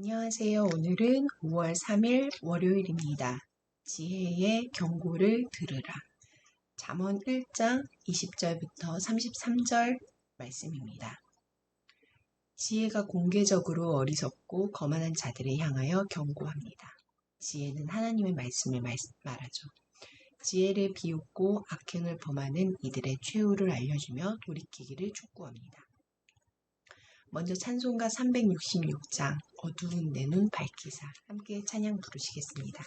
안녕하세요. 오늘은 5월 3일 월요일입니다. 지혜의 경고를 들으라. 잠언 1장 20절부터 33절 말씀입니다. 지혜가 공개적으로 어리석고 거만한 자들을 향하여 경고합니다. 지혜는 하나님의 말씀을 말, 말하죠. 지혜를 비웃고 악행을 범하는 이들의 최후를 알려주며 돌이키기를 촉구합니다. 먼저 찬송가 366장 어두운 내 눈 밝히사. 함께 찬양 부르시겠습니다.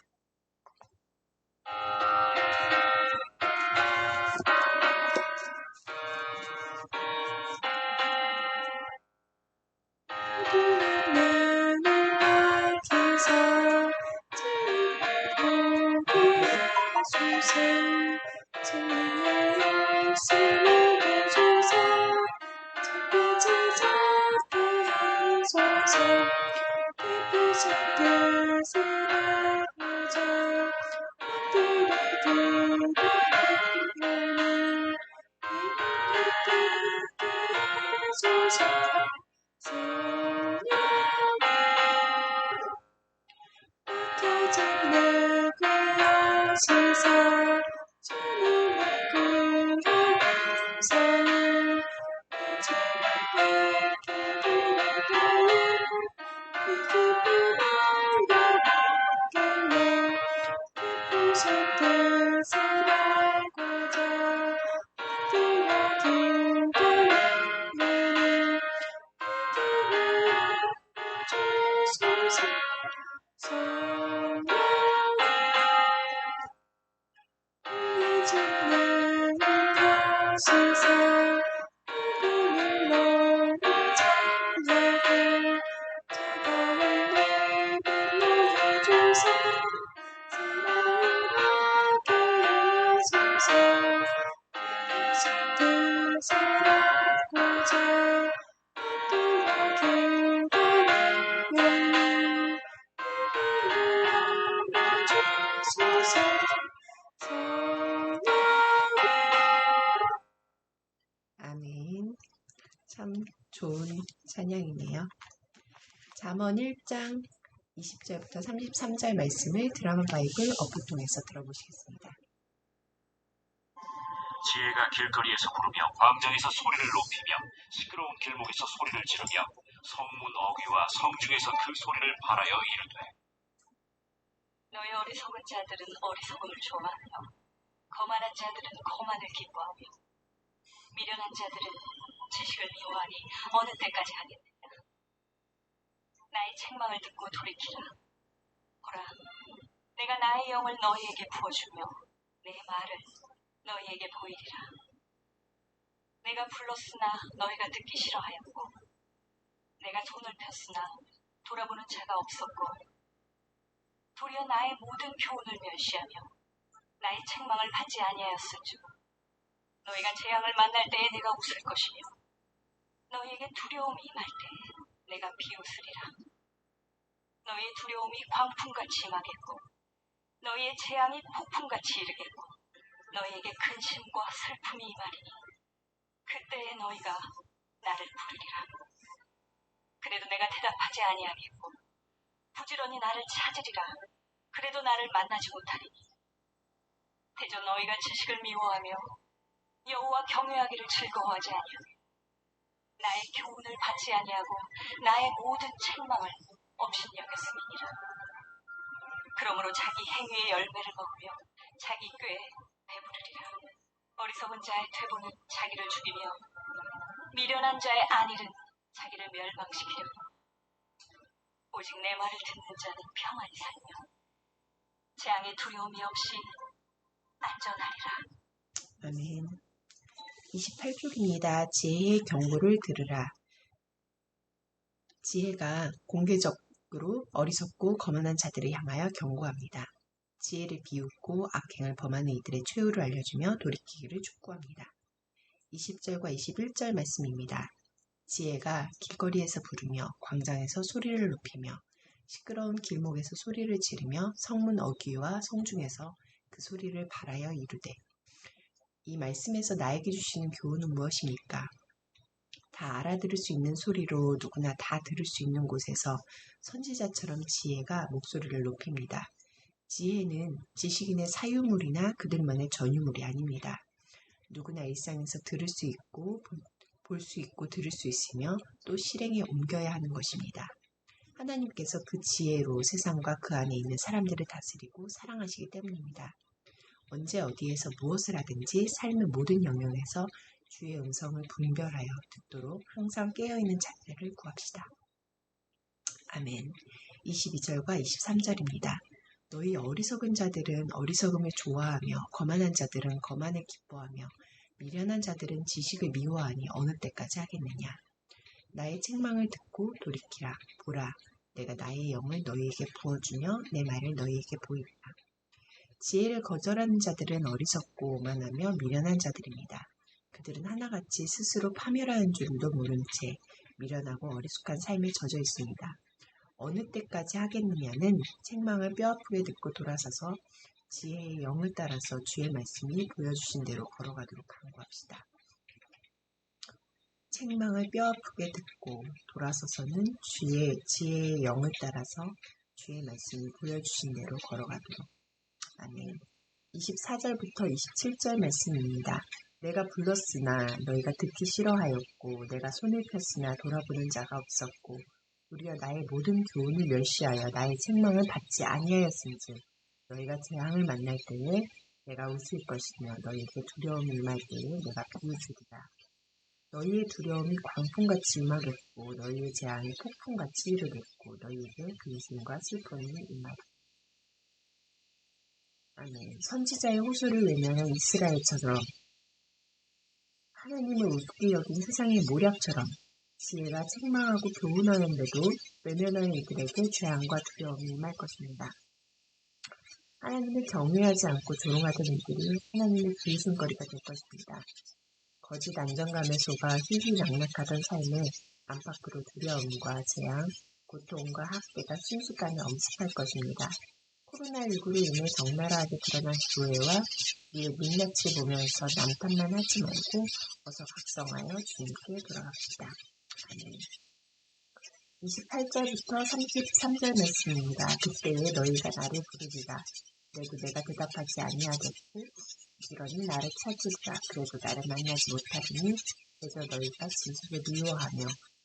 아 멘. 참 좋은 찬양이네요. 잠언 1장 20절부터 33절 말씀을 드라마 바이블 어플 통해서 들어보시겠습니다. 지혜가 길거리에서 부르며 광장에서 소리를 높이며 시끄러운 길목에서 소리를 지르며 성문 어귀와 성중에서 그 소리를 바라여 이르되 너희 어리석은 자들은 어리석음을 좋아하며 거만한 자들은 거만을 기뻐하며 미련한 자들은 지식을 미워하니 어느 때까지 하겠느냐? 나의 책망을 듣고 돌이키라. 보라 내가 나의 영을 너희에게 부어주며 내 말을 너희에게 보이리라. 내가 불렀으나 너희가 듣기 싫어하였고 내가 손을 폈으나 돌아보는 자가 없었고 도리어 나의 모든 교훈을 멸시하며 나의 책망을 받지 아니하였을즉 너희가 재앙을 만날 때에 내가 웃을 것이며 너희에게 두려움이 임할 때에 내가 비웃으리라. 너희의 두려움이 광풍같이 임하겠고 너희의 재앙이 폭풍같이 이르겠고 너희에게 근심과 슬픔이 임하리니 그때에 너희가 나를 부르리라. 그래도 내가 대답하지 아니하겠고 부지런히 나를 찾으리라. 그래도 나를 만나지 못하리니 대저 너희가 지식을 미워하며 여호와 경외하기를 즐거워하지 아니하며 나의 교훈을 받지 아니하고 나의 모든 책망을 없인 여겼음이니라 그러므로 자기 행위의 열매를 먹으며 자기 꾀에 배부르리라 어리석은 자의 퇴보는 자기를 죽이며 미련한 자의 안일은 자기를 멸망시키려고 오직 내 말을 듣는 자는 평안히 살며 재앙의 두려움이 없이 안전하리라. 아멘. 28쪽입니다. 지혜의 경고를 들으라. 지혜가 공개적으로 어리석고 거만한 자들을 향하여 경고합니다. 지혜를 비웃고 악행을 범하는 이들의 최후를 알려주며 돌이키기를 촉구합니다. 20절과 21절 말씀입니다. 지혜가 길거리에서 부르며 광장에서 소리를 높이며 시끄러운 길목에서 소리를 지르며 성문 어귀와 성중에서 그 소리를 바라여 이르되 이 말씀에서 나에게 주시는 교훈은 무엇입니까? 다 알아들을 수 있는 소리로 누구나 다 들을 수 있는 곳에서 선지자처럼 지혜가 목소리를 높입니다. 지혜는 지식인의 사유물이나 그들만의 전유물이 아닙니다. 누구나 일상에서 들을 수 있고 볼 수 있고 들을 수 있으며 또 실행에 옮겨야 하는 것입니다. 하나님께서 그 지혜로 세상과 그 안에 있는 사람들을 다스리고 사랑하시기 때문입니다. 언제 어디에서 무엇을 하든지 삶의 모든 영역에서 주의 음성을 분별하여 듣도록 항상 깨어있는 자세를 구합시다. 아멘. 22절과 23절입니다. 너희 어리석은 자들은 어리석음을 좋아하며 거만한 자들은 거만을 기뻐하며 미련한 자들은 지식을 미워하니 어느 때까지 하겠느냐. 나의 책망을 듣고 돌이키라. 보라. 내가 나의 영을 너희에게 부어주며 내 말을 너희에게 보이리라. 지혜를 거절하는 자들은 어리석고 오만하며 미련한 자들입니다. 그들은 하나같이 스스로 파멸하는 줄도 모른 채 미련하고 어리숙한 삶에 젖어 있습니다. 어느 때까지 하겠느냐는 책망을 뼈아프게 듣고 돌아서서 지혜의 영을 따라서 주의 말씀이 보여주신 대로 걸어가도록 강구합시다. 책망을 뼈아프게 듣고 돌아서서는 주의 지혜의 영을 따라서 주의 말씀이 보여주신 대로 걸어가도록. 아멘. 24절부터 27절 말씀입니다. 내가 불렀으나 너희가 듣기 싫어하였고 내가 손을 폈으나 돌아보는 자가 없었고 우리가 나의 모든 교훈을 멸시하여 나의 책망을 받지 아니하였은즉 너희가 재앙을 만날 때에 내가 웃을 것이며 너희에게 두려움이 임할 때에 내가 비웃으리라. 너희의 두려움이 광풍같이 임하겠고 너희의 재앙이 폭풍같이 이르겠고 너희에게 근심과 슬픔이 임하리라. 아멘. 선지자의 호소를 외면한 이스라엘처럼 하나님을 우습게 여긴 세상의 모략처럼 지혜가 책망하고 교훈하는데도 외면하는 이들에게 재앙과 두려움이 임할 것입니다. 하나님을 경외하지 않고 조롱하던 이들이 하나님의 비웃음거리가 될 것입니다. 거짓 안정감에 속아 희희낙낙하던 삶에 안팎으로 두려움과 재앙, 고통과 학대가 순식간에 엄습할 것입니다. 코로나19로 인해 적나라하게 드러난 교회와 이의 민낯을 보면서 남탓만 하지 말고 어서 각성하여 주님께 돌아갑시다. 아멘. 28절부터 33절 말씀입니다. 그때에 너희가 나를 부르리라. 그래도 내가 대답하지 아니하겠고 이러니 나를 찾으리라. 그래도 나를 만나지 못하리니 그래서 너희가 진실을 미워하며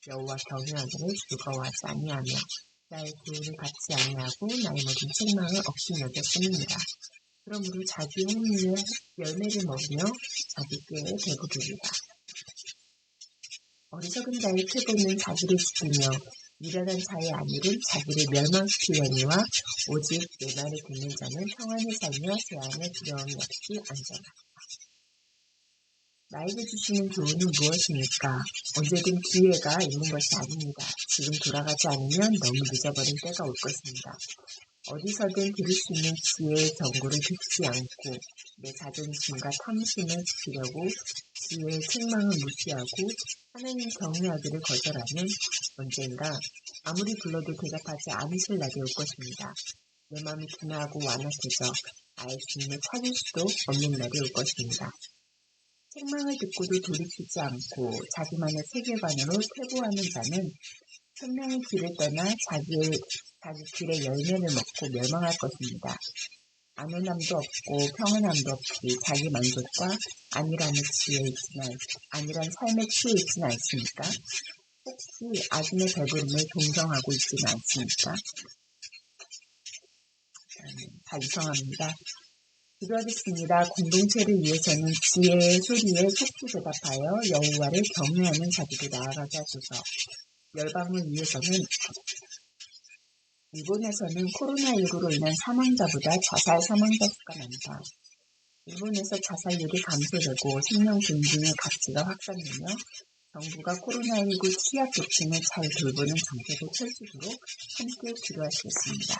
여호와 경외하기를 즐거워하지 아니하며 나의 교훈을 받지 아니하고 나의 모든 책망을 억신여겼음이니라. 그러므로 자기 행위의 열매를 먹으며 자기 꾀에 배부르리라. 어리석은 자의 태도는 자기를 지키며 미련한 자의 안일은 자기를 멸망시키려니와 오직 내 말을 듣는 자는 평안히 살며 제 안에 두려움이 없이 안전하다. 나에게 주시는 교훈은 무엇입니까? 언제든 기회가 있는 것이 아닙니다. 지금 돌아가지 않으면 너무 늦어버린 때가 올 것입니다. 어디서든 들을 수 있는 지혜의 경고를 듣지 않고 내 자존심과 탐심을 지키려고 지혜의 책망을 무시하고 하나님 경외하기를 거절하면 언젠가 아무리 불러도 대답하지 않으실 날이 올 것입니다. 내 마음이 둔하고 완악해져 아예 주님을 찾을 수도 없는 날이 올 것입니다. 책망을 듣고도 돌이키지 않고 자기만의 세계관으로 퇴보하는 자는 생명의 길을 떠나 자기의 자기 길의 열매를 먹고 멸망할 것입니다. 안온함도 없고 평온함도 없이 자기 만족과 안일함에 취해 있지는 안일한 삶에 취해 있지는 않습니까? 혹시 아줌의 배부름을 동정하고 있지는 않습니까? 반성합니다. 기도하겠습니다. 공동체를 위해서는 지혜의 소리에 속히 대답하여 여호와를 경외하는 자들이 나아가게 하소서. 열방을 위해서는 일본에서는 코로나19로 인한 사망자보다 자살 사망자 수가 많다. 일본에서 자살률이 감소되고 생명 존중의 가치가 확산되며 정부가 코로나19 취약 계층을 잘 돌보는 정책을 펼치도록 함께 기도하시겠습니다.